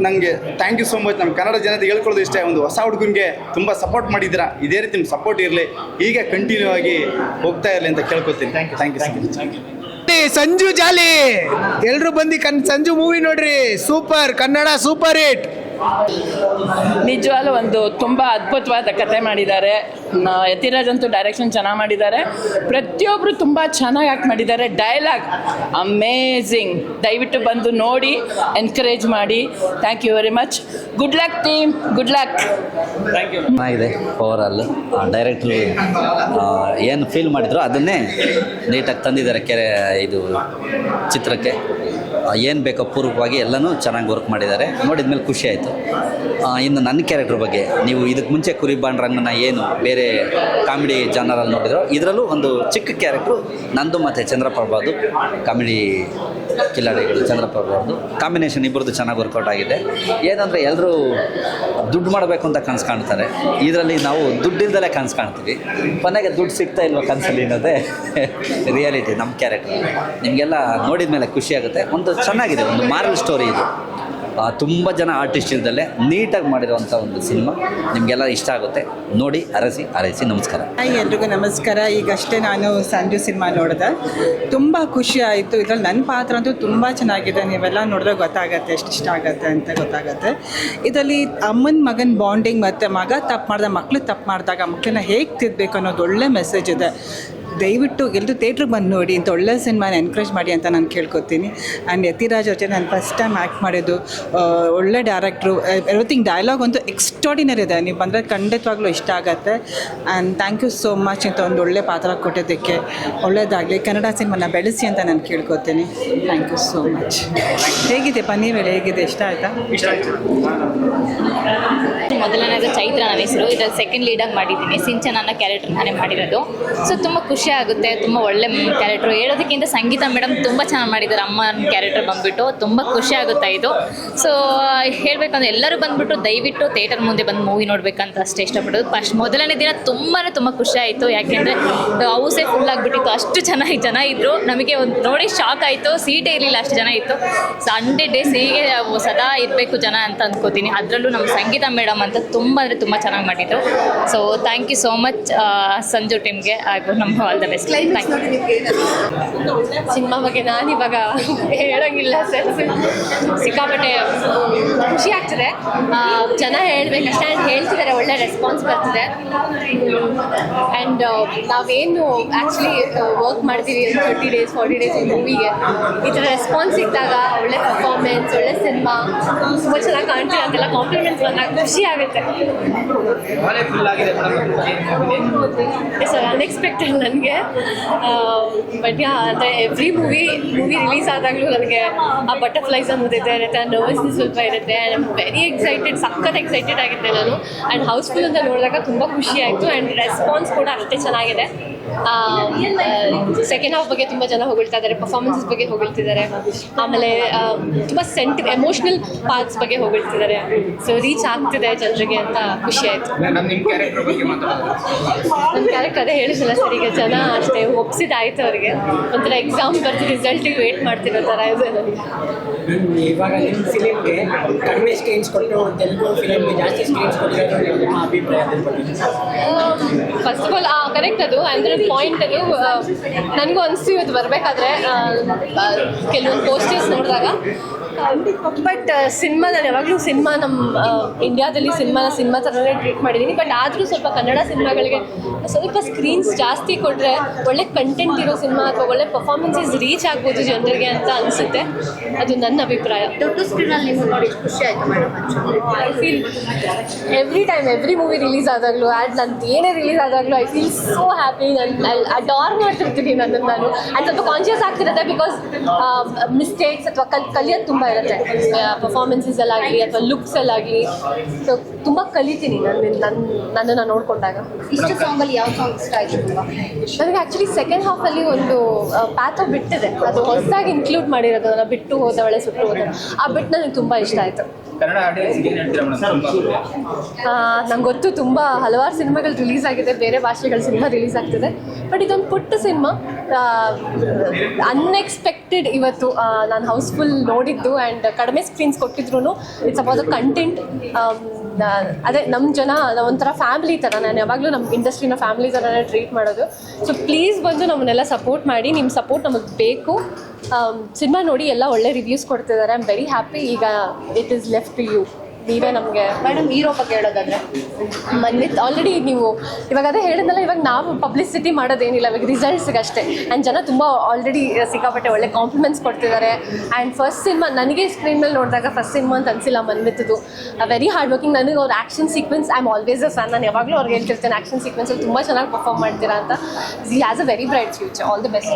Speaker 15: ನನಗೆ ಥ್ಯಾಂಕ್ ಯು ಸೋ ಮಚ್ ನಮ್ಮ ಕನ್ನಡ ಜನತೆ ಹೇಳ್ಕೊಳ್ಳೋದು ಇಷ್ಟೇ ಒಂದು ಹೊಸ ಹುಡುಗನಿಗೆ ತುಂಬ ಸಪೋರ್ಟ್ ಮಾಡಿದ್ದೀರಾ? ಇದೇ ರೀತಿ ನಿಮ್ಮ ಸಪೋರ್ಟ್ ಇರಲಿ. ಹೀಗೆ ಕಂಟಿನ್ಯೂ ಆಗಿ ಹೋಗ್ತಾ ಇರಲಿ ಅಂತ ಕೇಳ್ಕೊತೀನಿ. Thank you thank you so much
Speaker 16: Sanju Jolly. ಎಲ್ಲರೂ ಬಂದು ಕನ್ ಸಂಜು ಮೂವಿ ನೋಡ್ರಿ. ಸೂಪರ್ ಕನ್ನಡ ಸೂಪರ್ ಹಿಟ್
Speaker 8: ನಿಜವಾಗ್ಲೂ ಒಂದು ತುಂಬ ಅದ್ಭುತವಾದ ಕತೆ ಮಾಡಿದ್ದಾರೆ. ಯತಿರಾಜ್ ಅಂತೂ ಡೈರೆಕ್ಷನ್ ಚೆನ್ನಾಗಿ ಮಾಡಿದ್ದಾರೆ. ಪ್ರತಿಯೊಬ್ಬರು ತುಂಬ ಚೆನ್ನಾಗಿ ಆ್ಯಕ್ಟ್ ಮಾಡಿದ್ದಾರೆ. ಡೈಲಾಗ್ ಅಮೇಝಿಂಗ್ ದಯವಿಟ್ಟು ಬಂದು ನೋಡಿ ಎನ್ಕರೇಜ್ ಮಾಡಿ. Thank you very much good luck team good luck
Speaker 17: ಚೆನ್ನಾಗಿದೆ ಓವರಾಲ್ ಡೈರೆಕ್ಟ್ರು ಏನು ಫೀಲ್ ಮಾಡಿದ್ರು ಅದನ್ನೇ ನೀಟಾಗಿ ತಂದಿದ್ದಾರೆ ಕೆರೆ ಇದು ಚಿತ್ರಕ್ಕೆ. ಏನು ಬೇಕೋ ಪೂರ್ವಕವಾಗಿ ಎಲ್ಲನೂ ಚೆನ್ನಾಗಿ ವರ್ಕ್ ಮಾಡಿದ್ದಾರೆ. ನೋಡಿದ ಮೇಲೆ ಖುಷಿ ಆಯಿತು. ಇನ್ನು ನನ್ನ ಕ್ಯಾರೆಕ್ಟರ್ ಬಗ್ಗೆ ನೀವು ಇದಕ್ಕೆ ಮುಂಚೆ ಕುರಿ ಬಾಂಡ್ರಂಗನ ಏನು ಬೇರೆ ಕಾಮಿಡಿ ಜಾನರಲ್ಲಿ ನೋಡಿದ್ರು, ಇದರಲ್ಲೂ ಒಂದು ಚಿಕ್ಕ ಕ್ಯಾರೆಕ್ಟ್ರು ನಂದು ಮತ್ತು ಚಂದ್ರಪ್ರಭಾದು, ಕಾಮಿಡಿ ಕಿಲಾಡಿಗಳು ಚಂದ್ರಪ್ರಭಾದು. ಕಾಂಬಿನೇಷನ್ ಇಬ್ಬರದ್ದು ಚೆನ್ನಾಗಿ ವರ್ಕೌಟ್ ಆಗಿದೆ. ಏನಂದರೆ ಎಲ್ಲರೂ ದುಡ್ಡು ಮಾಡಬೇಕು ಅಂತ ಕನಸು ಕಾಣ್ತಾರೆ. ಇದರಲ್ಲಿ ನಾವು ದುಡ್ಡಿಲ್ದಲೇ ಕನಸು ಕಾಣ್ತೀವಿ. ಕೊನೆಗೆ ದುಡ್ಡು ಸಿಗ್ತಾ ಇಲ್ವ ಕನಸಲ್ಲಿ ಅನ್ನೋದೇ ರಿಯಾಲಿಟಿ ನಮ್ಮ ಕ್ಯಾರೆಕ್ಟರ್ ನಿಮಗೆಲ್ಲ ನೋಡಿದ ಮೇಲೆ ಖುಷಿ ಆಗುತ್ತೆ. ಒಂದು ಚೆನ್ನಾಗಿದೆ, ಒಂದು ಮಾರಲ್ ಸ್ಟೋರಿ ಇದು. ತುಂಬ ಜನ ಆರ್ಟಿಸ್ಟ್ ಇಲ್ದಲ್ಲೇ ನೀಟಾಗಿ ಮಾಡಿರುವಂಥ ಒಂದು ಸಿನಿಮಾ ನಿಮಗೆಲ್ಲ ಇಷ್ಟ ಆಗುತ್ತೆ. ನೋಡಿ, ಅರಸಿ ಅರಸಿ, ನಮಸ್ಕಾರ.
Speaker 18: ಎಲ್ರಿಗೂ ನಮಸ್ಕಾರ. ಈಗಷ್ಟೇ ನಾನು ಸಂಜು ಸಿನಿಮಾ ನೋಡಿದೆ. ತುಂಬ ಖುಷಿ ಆಯಿತು. ಇದರಲ್ಲಿ ನನ್ನ ಪಾತ್ರ ಅಂತೂ ತುಂಬ ಚೆನ್ನಾಗಿದೆ. ನೀವೆಲ್ಲ ನೋಡಿದ್ರೆ ಗೊತ್ತಾಗತ್ತೆ, ಎಷ್ಟು ಇಷ್ಟ ಆಗುತ್ತೆ ಅಂತ ಗೊತ್ತಾಗತ್ತೆ. ಇದರಲ್ಲಿ ಅಮ್ಮನ ಮಗನ ಬಾಂಡಿಂಗ್ ಮತ್ತು ಮಗ ತಪ್ಪು ಮಾಡಿದ ಮಕ್ಕಳು ತಪ್ಪು ಮಾಡಿದಾಗ ಮಕ್ಕಳನ್ನ ಹೇಗೆ ತಿದ್ದಬೇಕು ಅನ್ನೋದು ಒಳ್ಳೆ ಮೆಸೇಜ್ ಇದೆ. ದಯವಿಟ್ಟು ಎಲ್ಲರೂ ಥಿಯೇಟ್ರಿಗೆ ಬಂದು ನೋಡಿ ಇಂಥ ಒಳ್ಳೆ ಸಿನಿಮಾನ ಎನ್ಕರೇಜ್ ಮಾಡಿ ಅಂತ ನಾನು ಕೇಳ್ಕೊತೀನಿ. ಆ್ಯಂಡ್ ಯತಿರಾಜ್ ಜೊತೆ ನಾನು ಫಸ್ಟ್ ಟೈಮ್ ಆ್ಯಕ್ಟ್ ಮಾಡಿದ್ದು ಆ, ಒಳ್ಳೆ ಡೈರೆಕ್ಟ್ರು ಎವ್ರಿಥಿಂಗ್ ಡೈಲಾಗ್ ಅಂತೂ ಎಕ್ಸ್ಟ್ರಾಡಿನರಿ ಇದೆ. ನೀವು ಬಂದರೆ ಖಂಡಿತವಾಗ್ಲೂ ಇಷ್ಟ ಆಗುತ್ತೆ. And thank you so much ಇಂಥ ಒಂದು ಒಳ್ಳೆ ಪಾತ್ರ ಕೊಟ್ಟಿದ್ದಕ್ಕೆ. ಒಳ್ಳೆಯದಾಗಲಿ ಕನ್ನಡ ಸಿನಿಮಾನ ಬೆಳೆಸಿ ಅಂತ ನಾನು ಕೇಳ್ಕೊತೀನಿ. ಥ್ಯಾಂಕ್ ಯು ಸೋ ಮಚ್ ಹೇಗಿದೆ ಪನ್ನೀರ್ ವೇಳೆ ಹೇಗಿದೆ? ಇಷ್ಟ ಆಯಿತಾ?
Speaker 2: ಇಷ್ಟ ಆಯ್ತು.
Speaker 19: ಮೊದಲನೇದು ಚೈತ್ರ ನನ್ನ ಹೆಸರು ಇದ್ರಲ್ಲಿ ಸೆಕೆಂಡ್ ಲೀಡಾಗಿ ಮಾಡಿದ್ದೀನಿ. ಸಿಂಚನ್ ಅನ್ನೋ ಕ್ಯಾರೆಕ್ಟರ್ ನಾನೇ ಮಾಡಿರೋದು. ಸೊ ತುಂಬ ಖುಷಿ ಆಗುತ್ತೆ, ತುಂಬ ಒಳ್ಳೆ ಕ್ಯಾರೆಕ್ಟ್ರು ಹೇಳೋದಕ್ಕಿಂತ ಸಂಗೀತ ಮೇಡಮ್ ತುಂಬ ಚೆನ್ನಾಗಿ ಮಾಡಿದ್ದಾರೆ. ಅಮ್ಮ ಕ್ಯಾರೆಕ್ಟರ್ ಬಂದುಬಿಟ್ಟು ತುಂಬ ಖುಷಿ ಆಗುತ್ತೆ ಇದು. ಸೊ ಹೇಳಬೇಕಂದ್ರೆ ಎಲ್ಲರೂ ಬಂದುಬಿಟ್ಟು ದಯವಿಟ್ಟು ಥಿಯೇಟರ್ ಮುಂದೆ ಬಂದು ಮೂವಿ ನೋಡಬೇಕಂತ ಅಷ್ಟೇ ಇಷ್ಟಪಡೋದು. ಫಸ್ಟ್ ಮೊದಲನೇ ದಿನ ತುಂಬಾ ತುಂಬ ಖುಷಿ ಆಯಿತು. ಯಾಕೆಂದರೆ ಹೌಸೇ ಫುಲ್ ಆಗಿಬಿಟ್ಟಿತ್ತು. ಅಷ್ಟು ಚೆನ್ನಾಗಿ ಜನ ಇದ್ದರು ನಮಗೆ ಒಂದು ನೋಡಿ ಶಾಕ್ ಆಯಿತು. ಸೀಟೇ ಇರಲಿಲ್ಲ, ಅಷ್ಟು ಜನ ಇತ್ತು. ಸಂಡೇ ಡೇಸ್ ಹೀಗೆ ಸದಾ ಇರಬೇಕು ಜನ ಅಂತ ಅಂದ್ಕೋತೀನಿ ಅದರಲ್ಲೂ ನಮ್ಮ ಸಂಗೀತ ಮೇಡಮ್ ಅಂತ ತುಂಬ ಅಂದರೆ ತುಂಬ ಚೆನ್ನಾಗಿ ಮಾಡಿದ್ರು. So thank you so much Sanju ಟೀಮ್ಗೆ ಹಾಗೂ ನಮ್ಮ all the best thank you cinema ಬಗ್ಗೆ ನಾನು ಇವಾಗ ಹೇಳೋಂಗಿಲ್ಲ ಸರ್. ಸಿಕ್ಕಾಪಟ್ಟೆ ಖುಷಿ ಆಗ್ತದೆ. ಜನ ಹೇಳ್ಬೇಕಷ್ಟೇ ಆ್ಯಂಡ್ ಹೇಳ್ತಿದ್ದಾರೆ. ಒಳ್ಳೆ ರೆಸ್ಪಾನ್ಸ್ ಬರ್ತಿದೆ. ಆ್ಯಂಡ್ ನಾವೇನು ಆ್ಯಕ್ಚುಲಿ ವರ್ಕ್ ಮಾಡ್ತೀವಿ ತರ್ಟಿ ಡೇಸ್ ಫಾರ್ಟಿ ಡೇಸ್ ಮೂವಿಗೆ ಈ ಥರ ರೆಸ್ಪಾನ್ಸ್ ಸಿಕ್ಕಿದಾಗ ಒಳ್ಳೆ ಪರ್ಫಾರ್ಮೆನ್ಸ್ ಒಳ್ಳೆ ಸಿನಿಮಾ ತುಂಬ ಚೆನ್ನಾಗಿ ಕಾಣ್ತೀವಿ ಅಂತೆಲ್ಲ ಕಾಂಪ್ಲಿಮೆಂಟ್ಸ್ ಬಂದಾಗ ಖುಷಿ ಆಗುತ್ತೆ. ಸರ್ ಅನ್ಎಕ್ಸ್ಪೆಕ್ಟೆಡ್ ನನಗೆ. ಬಟ್ ಯಾ ಅಂದರೆ ಎವ್ರಿ ಮೂವಿ ಮೂವಿ ರಿಲೀಸ್ ಆದಾಗಲೂ ನನಗೆ ಆ ಬಟರ್ಫ್ಲೈಸ್ ಅನ್ನೋದಿದೆ ಇರುತ್ತೆ, ಆ ನರ್ವಸ್ನೆಸ್ ಸ್ವಲ್ಪ ಇರುತ್ತೆ ಆ್ಯಂಡ್ ಆಮ್ ವೆರಿ ಎಕ್ಸೈಟೆಡ್ ಸಖತ್ ಎಕ್ಸೈಟೆಡ್ ಆಗಿದ್ದೆ ನಾನು. ಆ್ಯಂಡ್ ಹೌಸ್ಫುಲ್ ಅಂತ ನೋಡಿದಾಗ ತುಂಬ ಖುಷಿ ಆಯಿತು ಆ್ಯಂಡ್ ರೆಸ್ಪಾನ್ಸ್ ಕೂಡ ಅಷ್ಟೇ ಚೆನ್ನಾಗಿದೆ.
Speaker 20: ಸೆಕೆಂಡ್ ಹಾಫ್ ಬಗ್ಗೆ ತುಂಬ ಜನ ಹೊಗಳ್ತಾ ಇದ್ದಾರೆ ಪರ್ಫಾರ್ಮೆನ್ಸಸ್ ಬಗ್ಗೆ ಹೊಗಳ್ತಿದ್ದಾರೆ ಆಮೇಲೆ ತುಂಬ ಸೆಂಟ್ ಎಮೋಷ್ನಲ್ ಪಾರ್ಟ್ಸ್ ಬಗ್ಗೆ ಹೊಗಳ್ತಿದ್ದಾರೆ ಸೊ ರೀಚ್ ಆಗ್ತಿದೆ ಜನರಿಗೆ ಅಂತ ಖುಷಿ ಆಯಿತು. ನನ್ನ ಕ್ಯಾರೆಕ್ಟರ್ ಅದೇ ಹೇಳಿಸಲ್ಲ ಸರ್ ಈಗ ಜನ ಅಷ್ಟೇ ಒಪ್ಸಿದಾಯ್ತು ಅವರಿಗೆ. ಒಂಥರ ಎಕ್ಸಾಮ್ ಬರ್ತಿ ರಿಸಲ್ಟಿಗೆ ವೇಟ್ ಮಾಡ್ತಿರೋ ಥರ ಇದೆ ನನಗೆ.
Speaker 21: ಇವಾಗ ನಿಮ್ಮ ಫಿಲಿಮ್ಗೆ ಕಡಿಮೆ ಸ್ಕ್ರೀನ್ಸ್ ಕೊಟ್ಟು ತೆಲುಗು ಫಿಲಿಮ್ಗೆ ಜಾಸ್ತಿ ಸ್ಕ್ರೀನ್ಸ್ ಕೊಟ್ಟಿರೋದು ನಿಮ್ಮ ಅಭಿಪ್ರಾಯ
Speaker 20: ಫಸ್ಟ್ ಆಫ್ ಆಲ್ ಕರೆಕ್ಟ್ ಅದು. ಅಂದರೆ ಪಾಯಿಂಟ್ ಅದು ನನಗೂ ಅನಿಸ್ತು ಇವತ್ತು ಬರಬೇಕಾದ್ರೆ ಕೆಲವೊಂದು ಪೋಸ್ಟರ್ಸ್ ನೋಡಿದಾಗ. ಬಟ್ ಸಿನಿಮಾದಲ್ಲಿ ನಾನು ಯಾವಾಗಲೂ ಸಿನಿಮಾ ನಮ್ಮ ಇಂಡಿಯಾದಲ್ಲಿ ಸಿನಿಮಾನ ಸಿನಿಮಾ ಥರನೇ ಟ್ರೀಟ್ ಮಾಡಿದ್ದೀನಿ ಬಟ್ ಆದರೂ ಸ್ವಲ್ಪ ಕನ್ನಡ ಸಿನಿಮಾಗಳಿಗೆ ಸ್ವಲ್ಪ ಸ್ಕ್ರೀನ್ಸ್ ಜಾಸ್ತಿ ಕೊಟ್ಟರೆ ಒಳ್ಳೆ ಕಂಟೆಂಟ್ ಇರೋ ಸಿನಿಮಾ ಅಥವಾ ಒಳ್ಳೆ ಪರ್ಫಾರ್ಮೆನ್ಸಸ್ ರೀಚ್ ಆಗ್ಬೋದು ಜನರಿಗೆ ಅಂತ ಅನಿಸುತ್ತೆ. ಅದು ನನ್ನ ಅಭಿಪ್ರಾಯ.
Speaker 19: ದೊಡ್ಡ ಸ್ಕ್ರೀನಲ್ಲಿ ನೋಡಿ ಖುಷಿ ಆಯಿತು madam
Speaker 20: I feel every time every movie release ಆದಾಗಲೂ add ನಂದು ಏನೇ ರಿಲೀಸ್ ಆದಾಗಲೂ ಐ ಫೀಲ್ ಸೋ ಹ್ಯಾಪಿ ನಾನು ಅಡಾರ್ ಮಾಡ್ತಿರ್ತೀನಿ ನನ್ನನ್ನು ನಾನು. ಆ್ಯಂಡ್ ಸ್ವಲ್ಪ ಕಾನ್ಷಿಯಸ್ ಆಗ್ತಿರುತ್ತೆ ಬಿಕಾಸ್ ಮಿಸ್ಟೇಕ್ಸ್ ಅಥವಾ ಕಲ್ ಕಲಿಯೋದು ತುಂಬ ಇರುತ್ತೆ. ಪರ್ಫಾರ್ಮೆನ್ಸಸಲ್ಲಾಗಲಿ ಅಥವಾ ಲುಕ್ಸಲ್ಲಾಗಲಿ ಸೊ ತುಂಬ ಕಲಿತೀನಿ ನನ್ನ ನನ್ನ ನನ್ನನ್ನು ನೋಡಿಕೊಂಡಾಗ.
Speaker 19: ಇಷ್ಟು ಸಾಂಗಲ್ಲಿ ಯಾವ ಸಾಂಗ್ ಇಷ್ಟ ಆಯ್ತು ತುಂಬ?
Speaker 20: ನನಗೆ ಆ್ಯಕ್ಚುಲಿ ಸೆಕೆಂಡ್ ಹಾಫಲ್ಲಿ ಒಂದು ಪ್ಯಾಥ್ ಬಿಟ್ಟಿದೆ. ಅದು ಹೊಸದಾಗಿ ಇನ್ಕ್ಲೂಡ್ ಮಾಡಿರೋದು ಅದನ್ನ ಬಿಟ್ಟು ಹೋದವಳೆ ಸುಟ್ಟು ಹೋದ. ಆ ಬಿಟ್ಟು ನನಗೆ ತುಂಬ ಇಷ್ಟ ಆಯಿತು.
Speaker 2: ಕನ್ನಡ ಆಡಿಯನ್ಸ್ ಏನು ಹೇಳ್ತೀರಾ ಮೇಡಮ್?
Speaker 20: ನಂಗೆ ಗೊತ್ತು ತುಂಬ ಹಲವಾರು ಸಿನಿಮಾಗಳು ರಿಲೀಸ್ ಆಗಿದೆ. ಬೇರೆ ಭಾಷೆಗಳ ಸಿನಿಮಾ ರಿಲೀಸ್ ಆಗ್ತಿದೆ. ಬಟ್ ಇದೊಂದು ಪುಟ್ಟ ಸಿನಿಮಾ. ಅನ್ಎಕ್ಸ್ಪೆಕ್ಟೆಡ್ ಇವತ್ತು ನಾನು ಹೌಸ್ಫುಲ್ ನೋಡಿದ್ದು ಆ್ಯಂಡ್ ಕಡಿಮೆ ಸ್ಕ್ರೀನ್ಸ್ ಕೊಟ್ಟಿದ್ರು ಇಟ್ಸ್ ಅಬೌಟ್ ದ ಕಂಟೆಂಟ್ ಅದೇ ನಮ್ಮ ಜನ ಒಂಥರ ಫ್ಯಾಮಿಲಿ ಥರ ನಾನು ಯಾವಾಗಲೂ ನಮ್ಮ ಇಂಡಸ್ಟ್ರಿನ ಫ್ಯಾಮಿಲಿ ಥರನೇ ಟ್ರೀಟ್ ಮಾಡೋದು. ಸೊ ಪ್ಲೀಸ್ ಬಂದು ನಮ್ಮನ್ನೆಲ್ಲ ಸಪೋರ್ಟ್ ಮಾಡಿ ನಿಮ್ಮ ಸಪೋರ್ಟ್ ನಮಗೆ ಬೇಕು. ಸಿನಿಮಾ ನೋಡಿ ಎಲ್ಲ ಒಳ್ಳೆ ರಿವ್ಯೂಸ್ ಕೊಡ್ತಿದ್ದಾರೆ. ಐ ಆಮ್ ವೆರಿ ಹ್ಯಾಪಿ ಈಗ it is left to you ನೀವೇ ನಮಗೆ
Speaker 19: ಮೇಡಮ್ ಹೀರೋ ಬಗ್ಗೆ ಹೇಳೋದಾದ್ರೆ
Speaker 20: ಮನ್ವಿತ್ ಆಲ್ರೆಡಿ ನೀವು ಇವಾಗ ಅದೇ ಹೇಳಿದ್ನಲ್ಲ, ಇವಾಗ ನಾವು ಪಬ್ಲಿಸಿಟಿ ಮಾಡೋದೇನಿಲ್ಲ, ಇವಾಗ ರಿಸಲ್ಟ್ಸ್ಗೆ ಅಷ್ಟೇ. ಆ್ಯಂಡ್ ಜನ ತುಂಬ ಆಲ್ರೆಡಿ ಸಿಕ್ಕಾಪಟ್ಟೆ ಒಳ್ಳೆ ಕಾಂಪ್ಲಿಮೆಂಟ್ಸ್ ಕೊಡ್ತಿದ್ದಾರೆ. ಆ್ಯಂಡ್ ಫಸ್ಟ್ ಸಿನಿಮಾ ನನಗೆ ಸ್ಕ್ರೀನ್ ಮೇಲೆ ನೋಡಿದಾಗ ಫಸ್ಟ್ ಸಿನಿಮಾ ಅಂತ ಅನಿಸಿಲ್ಲ ಮನ್ವಿತ್ದು ವೆರಿ ಹಾರ್ಡ್ ವರ್ಕಿಂಗ್ ನನಗೆ ಅವ್ರ action sequence I am always a fan ನಾನು ಯಾವಾಗಲೂ ಅವ್ರಿಗೆ ಹೇಳ್ತಿರ್ತೇನೆ ಆ್ಯಕ್ಷನ್ ಸೀಕ್ವೆನ್ಸಲ್ಲಿ ತುಂಬ ಚೆನ್ನಾಗಿ ಪರ್ಫಾರ್ಮ್ ಮಾಡ್ತೀರಾ ಅಂತ. He has a very bright future all the best